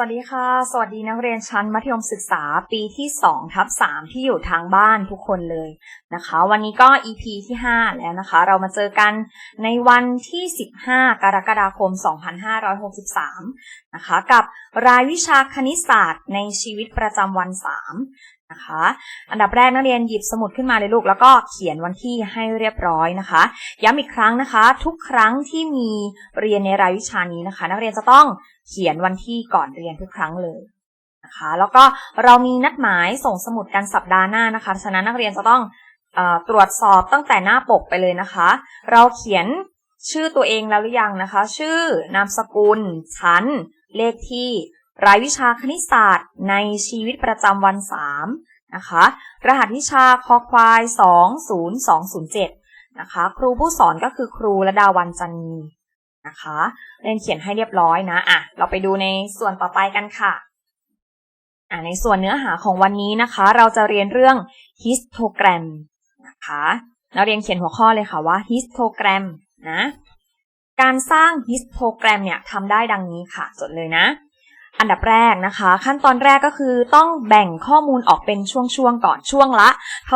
วัสดีค่ะ สวัสดีนักเรียนชั้นมัธยมศึกษาปีที่2ทับ3ที่อยู่ทางบ้านทุกคนเลยนะคะ วันนี้ก็ EP ที่ 5 แล้วนะคะ เรามาเจอกันในวันที่ 15 กรกฎาคม 2563 นะคะ กับรายวิชาคณิตศาสตร์ในชีวิตประจำวัน 3 นะคะ อันดับแรกนักเรียนหยิบสมุดขึ้นมาเลยลูก แล้วก็เขียนวันที่ให้เรียบร้อยนะคะ ย้ำอีกครั้งนะคะ ทุกครั้งที่มีเรียนในรายวิชานี้นะคะ นักเรียนจะต้อง เขียนวันที่ก่อนเรียนทุกครั้งเลยนะคะแล้วก็เรามีนัดหมายส่งสมุดกันสัปดาห์หน้านะคะฉะนั้นนักเรียนจะต้องออตรวจสอบตั้งแต่หน้าปกไปเลยนะคะ เราเขียนชื่อตัวเองแล้วหรือยังนะคะ ชื่อนามสกุล ชั้น เลขที่รายวิชาคณิตศาสตร์ในชีวิตประจำวัน 3 นะคะ รหัสวิชาคอควาย 20207 นะคะ ครูผู้สอนก็คือครูระดาวันจันนี นะคะเรียนเขียนให้เรียบร้อยนะอะเราไปดูในส่วนต่อไปกันค่ะอะในส่วนเนื้อหาของวันนี้นะคะ เราจะเรียนเรื่อง histogram นะคะเราเรียนเขียนหัวข้อเลยค่ะว่า histogram นะการสร้าง histogram เนี่ยทำได้ดังนี้ค่ะจดเลยนะ อันดับแรกนะคะ ขั้นตอนแรกก็คือต้องแบ่งข้อมูลออกเป็นช่วงๆก่อนช่วงละ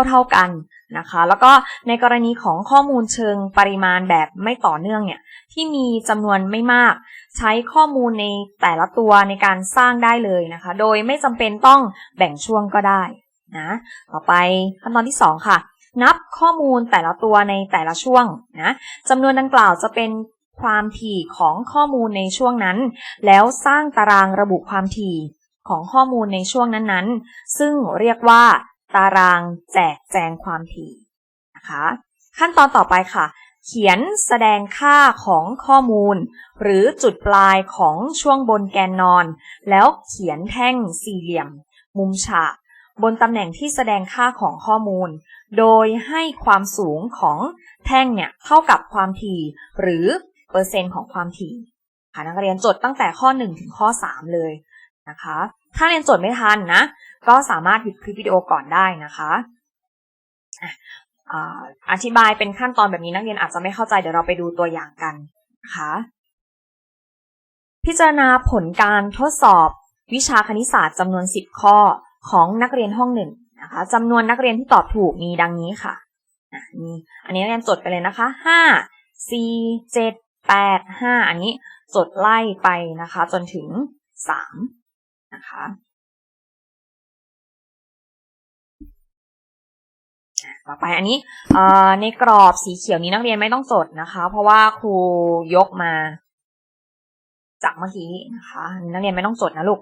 เท่าๆกัน นะคะ แล้วก็ในกรณีของข้อมูลเชิงปริมาณแบบไม่ต่อเนื่องเนี่ยที่มีจำนวนไม่มาก ใช้ข้อมูลในแต่ละตัวในการสร้างได้เลยนะคะ โดยไม่จำเป็นต้องแบ่งช่วงก็ได้นะต่อไปขั้นตอนที่ 2 ค่ะ นับข้อมูลแต่ละตัวในแต่ละช่วงนะจำนวนดังกล่าวจะเป็นความถี่ของข้อมูลในช่วงนั้น แล้วสร้างตารางระบุความถี่ของข้อมูลในช่วงนั้นๆ ซึ่งเรียกว่า ตารางแจกแจงความถี่นะคะขั้นตอนต่อไปค่ะ เขียนแสดงค่าของข้อมูล หรือจุดปลายของช่วงบนแกนนอน แล้วเขียนแท่งสี่เหลี่ยม มุมฉากบนตำแหน่งที่แสดงค่าของข้อมูล โดยให้ความสูงของแท่งเนี่ยเท่ากับความถี่หรือเปอร์เซ็นต์ของความถี่ค่ะนักเรียนจดตั้งแต่ข้อ 1 ถึงข้อ 3 เลย นะคะ ถ้าเรียนจดไม่ทันนะ ก็สามารถหยุดคลิปวิดีโอก่อนได้นะคะอธิบายเป็นขั้นตอนแบบนี้นักเรียนอาจจะไม่เข้าใจเดี๋ยวเราไปดูตัวอย่างกันนะคะพิจารณาผลการทดสอบวิชาคณิตศาสตร์จำนวน 10 ข้อของนักเรียนห้องหนึ่งนะคะจำนวนนักเรียนที่ตอบถูกมีดังนี้ค่ะนี่อันนี้นักเรียนจดไปเลยนะคะห้าสี่เจ็ดแปดห้าอันนี้จดไล่ไปนะคะ จนถึงสาม นะคะต่อไปอันนี้ในกรอบสีเขียวนี้นักเรียนไม่ต้องจดนะคะ เพราะว่าครูยกมา จากเมื่อกี้นะคะนักเรียนไม่ต้องจดนะลูก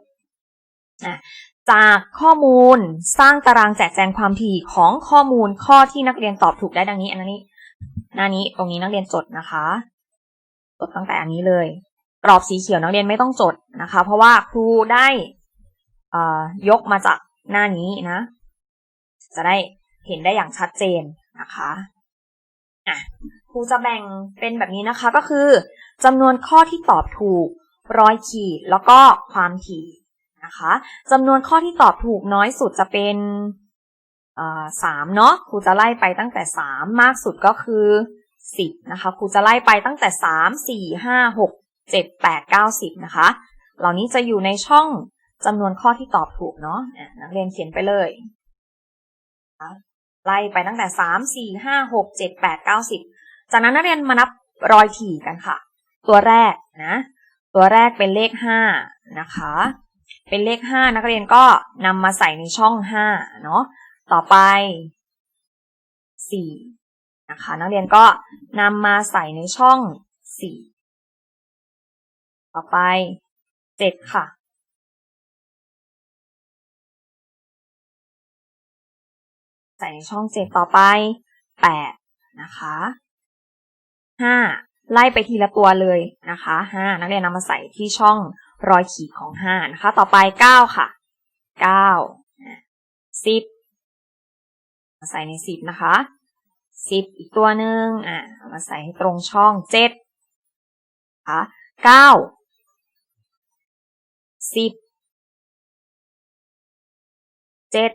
จากข้อมูลสร้างตารางแจกแจงความถี่ของข้อมูลข้อที่นักเรียนตอบถูกได้ดังนี้ อันนี้หน้านี้ตรงนี้นักเรียนจดนะคะจดตั้งแต่อันนี้เลย กรอบสีเขียวนักเรียนไม่ต้องจดนะคะ เพราะว่าครูได้ ยกมาจากหน้านี้นะ จะได้เห็นได้อย่างชัดเจนนะคะอะครูจะแบ่งเป็นแบบนี้นะคะก็คือจำนวนข้อที่ตอบถูกร้อยขีดแล้วก็ความถี่นะคะจำนวนข้อที่ตอบถูกน้อยสุดจะเป็นสามเนาะครูจะไล่ไปตั้งแต่สามมากสุดก็คือสิบนะคะครูจะไล่ไปตั้งแต่สามสี่ห้าหกเจ็ดแปดเก้าสิบนะคะ เหล่านี้จะอยู่ในช่อง จำนวนข้อที่ตอบถูกเนาะนักเรียนเขียนไปเลยไล่ไปตั้งแต่สามสี่ห้าหกเจ็ดแปดเก้าสิบจากนั้นนักเรียนมานับรอยถี่กันค่ะ ตัวแรกนะ ตัวแรกเป็นเลขห้านะคะ เป็นเลขห้านักเรียนก็นำมาใส่ในช่องห้าเนาะต่อไปสี่นะคะนักเรียนก็นำมาใส่ในช่องสี่ต่อไปเจ็ดค่ะ ใส่ในช่องเจ็ดต่อไปแปดนะคะห้าไล่ไปทีละตัวเลยนะคะห้านักเรียนนำมาใส่ที่ช่องรอยขีดของห้านะคะ ต่อไปเก้าค่ะเก้าสิบมาใส่ในสิบนะคะสิบอีกตัวหนึ่งอะมาใส่ให้ตรงช่องเจ็ดค่ะเก้าสิบเจ็ด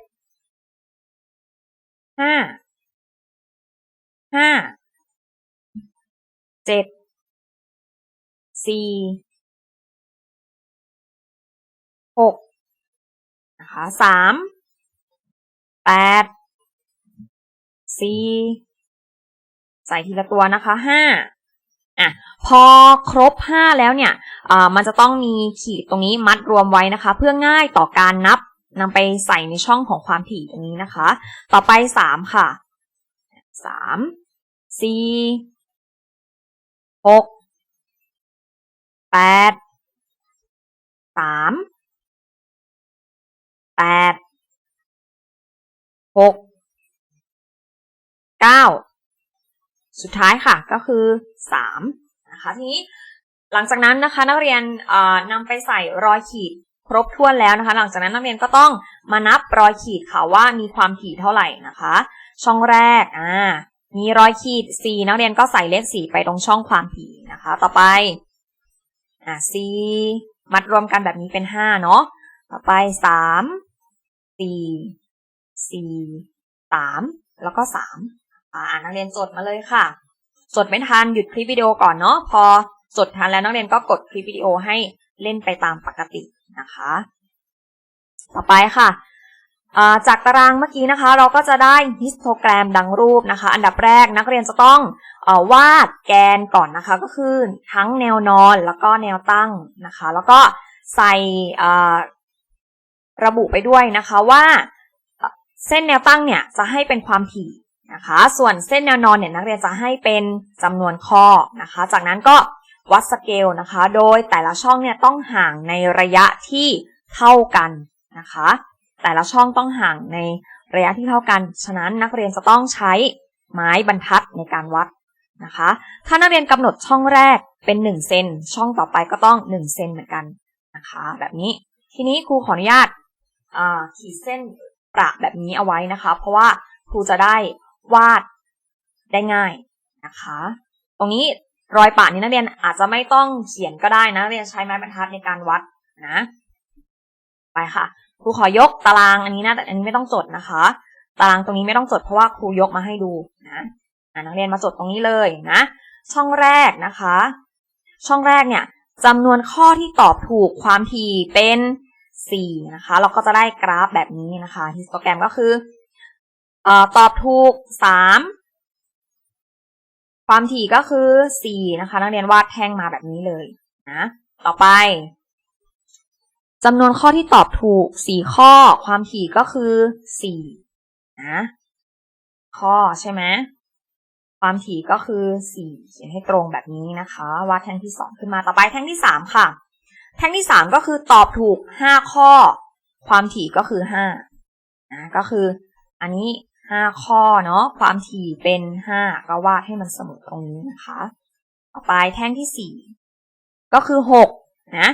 ห้า ห้า เจ็ด สี่ หกนะคะสาม แปด สี่ ใส่ทีละตัวนะคะห้าอะพอครบห้าแล้วเนี่ยอ่ามันจะต้องมีขีดตรงนี้มัดรวมไว้นะคะ เพื่อง่ายต่อการนับ นำไปใส่ในช่องของความถี่ตรงนี้นะคะ ต่อไปสามค่ะสามสี่หกแปดสามแปดหกเก้าสุดท้ายค่ะก็คือสามนะคะ ทีนี้หลังจากนั้นนะคะ นักเรียนนำไปใส่รอยขีด ครบถ้วนแล้วนะคะ หลังจากนั้นนักเรียนก็ต้องมานับรอยขีดค่ะว่ามีความถี่เท่าไหร่นะคะ ช่องแรกอ่ามีรอยขีด C นักเรียนก็ใส่เลข4ไปตรงช่องความถี่นะคะ ต่อไปอ่า C มัดรวมกันแบบนี้เป็น5เนาะต่อไป3 4 4 3แล้วก็3อ่านักเรียนจดมาเลยค่ะ จดไม่ทันหยุดคลิปวิดีโอก่อนเนาะพอจดทันแล้วนักเรียนก็กดคลิปวิดีโอให้เล่นไปตามปกติ นะคะ ต่อไปค่ะจากตารางเมื่อกี้นะคะ เราก็จะได้ฮิสโตแกรมดังรูปนะคะ อันดับแรกนักเรียนจะต้องอวาดแกนก่อนนะคะ ก็คือทั้งแนวนอนแล้วก็แนวตั้งนะคะ แล้วก็ใส่ระบุไปด้วยนะคะว่าเส้นแนวตั้งเนี่ยจะให้เป็นความถี่นะคะ ส่วนเส้นแนวนอนเนี่ยนักเรียนจะให้เป็นจำนวนข้อนะคะ จากนั้นก็ วัดสเกลนะคะ โดยแต่ละช่องเนี่ยต้องห่างในระยะที่เท่ากันนะคะ แต่ละช่องต้องห่างในระยะที่เท่ากัน ฉะนั้นนักเรียนจะต้องใช้ไม้บรรทัดในการวัดนะคะ ถ้านักเรียนกำหนดช่องแรกเป็น1เซนช่องต่อไปก็ต้อง1เซนเหมือนกันนะคะ แบบนี้ ทีนี้ครูขออนุญาตขีดเส้นประแบบนี้เอาไว้นะคะ เพราะว่าครูจะได้วาดได้ง่ายนะคะ ตรงนี้ รอยปะนี้นักเรียนอาจจะไม่ต้องเขียนก็ได้นะนักเรียนใช้ไม้บรรทัดในการวัดนะ ไปค่ะครูขอยกตารางอันนี้นะแต่อันนี้ไม่ต้องจดนะคะ ตารางตรงนี้ไม่ต้องจดเพราะว่าครูยกมาให้ดูนะนักเรียนมาจดตรงนี้เลยนะ ช่องแรกนะคะ ช่องแรกเนี่ยจำนวนข้อที่ตอบถูกความถี่เป็น4นะคะ เราก็จะได้กราฟแบบนี้นะคะฮิสโตแกรมก็คืออตอบถูก 3 ความถี่ก็คือ 4 นะคะ นักเรียนวาดแท่งมาแบบนี้เลยนะต่อไปจำนวนข้อที่ตอบถูกสี่ข้อ ความถี่ก็คือสี่นะ ข้อใช่ไหมความถี่ก็คือสี่เขียนให้ตรงแบบนี้นะคะ วาดแท่งที่สองขึ้นมาต่อไปแท่งที่สามค่ะ แท่งที่สามก็คือตอบถูกห้าข้อ ความถี่ก็คือห้านะก็คืออันนี้ ห้าข้อเนาะความถี่เป็นห้าก็วาดให้มันเสมอตรงนี้นะคะ ต่อไปแท่งที่สี่ก็คือหกนะ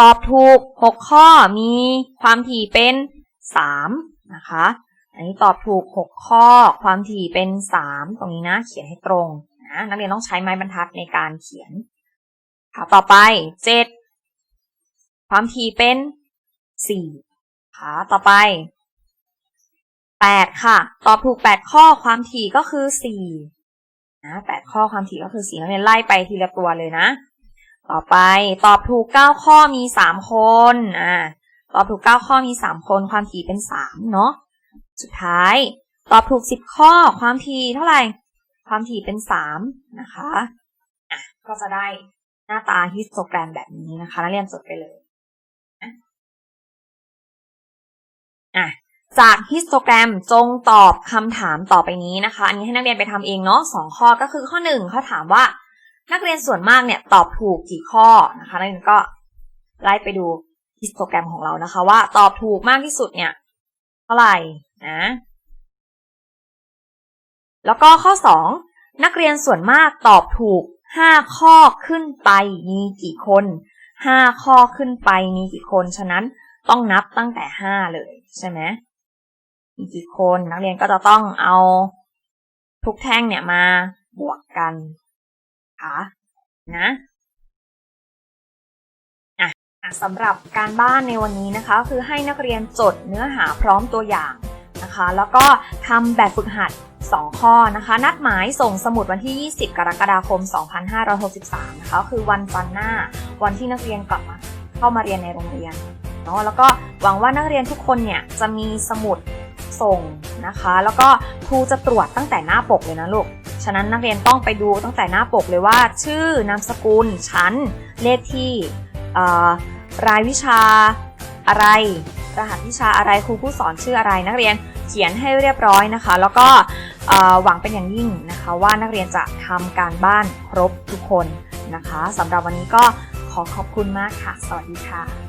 ตอบถูก6ข้อมีความถี่เป็น3นะคะ อันนี้ตอบถูก6ข้อความถี่เป็น3ตรงนี้นะเขียนให้ตรงนะนักเรียนต้องใช้ไม้บรรทัดในการเขียนค่ะต่อไป7ความถี่เป็น4ค่ะต่อไป 8 ค่ะ ตอบถูก 8 ข้อความถี่ก็คือ4นะ8ข้อความถี่ก็คือ4นักเรียนไล่ไปทีละตัวเลยนะ ต่อไปตอบถูกเก้าข้อมีสามคนอ่าตอบถูกเก้าข้อมีสามคนความถี่เป็นสามเนาะสุดท้าย ตอบถูกสิบข้อความถี่เท่าไหร่ ความถี่เป็นสามนะคะอะก็จะได้หน้าตาฮิสโตแกรมแบบนี้นะคะนักเรียนจดไปเลยอะ จากฮิสโตแกรมจงตอบคำถามต่อไปนี้นะคะ อันนี้ให้นักเรียนไปทำเองเนาะสองข้อก็คือข้อหนึ่งเขาถามว่า นักเรียนส่วนมากเนี่ยตอบถูกกี่ข้อนะคะนักเรียนก็ไล่ไปดูฮิสโตแกรมของเรานะคะ ว่าตอบถูกมากที่สุดเนี่ยเท่าไหร่นะแล้วก็ข้อสองนักเรียนส่วนมากตอบถูกห้าข้อขึ้นไปมีกี่คนห้าข้อขึ้นไปมีกี่คน ฉะนั้นต้องนับตั้งแต่ห้าเลยใช่ไหม มีกี่คน นักเรียนก็จะต้องเอาทุกแท่งเนี่ยมาบวกกันค่ะนะอะสำหรับการบ้านในวันนี้นะคะ คือให้นักเรียนจดเนื้อหาพร้อมตัวอย่างนะคะ แล้วก็ทำแบบฝึกหัด 2 ข้อนะคะ นัดหมายส่งสมุดวันที่ 20 กรกฎาคม 2563 นะคะ คือวันจันทร์หน้า วันที่นักเรียนกลับมาเข้ามาเรียนในโรงเรียนเนาะแล้วก็หวังว่านักเรียนทุกคนเนี่ยจะมีสมุด ส่งนะคะ แล้วก็ครูจะตรวจตั้งแต่หน้าปกเลยนะลูก ฉะนั้นนักเรียนต้องไปดูตั้งแต่หน้าปกเลยว่า ชื่อนามสกุล ชั้น เลขที่รายวิชาอะไร รหัสวิชาอะไรครูผู้สอนชื่ออะไร นักเรียนเขียนให้เรียบร้อยนะคะ แล้วก็หวังเป็นอย่างยิ่งนะคะว่านักเรียนจะทำการบ้านครบทุกคนนะคะสำหรับวันนี้ก็ขอขอบคุณมากค่ะ สวัสดีค่ะ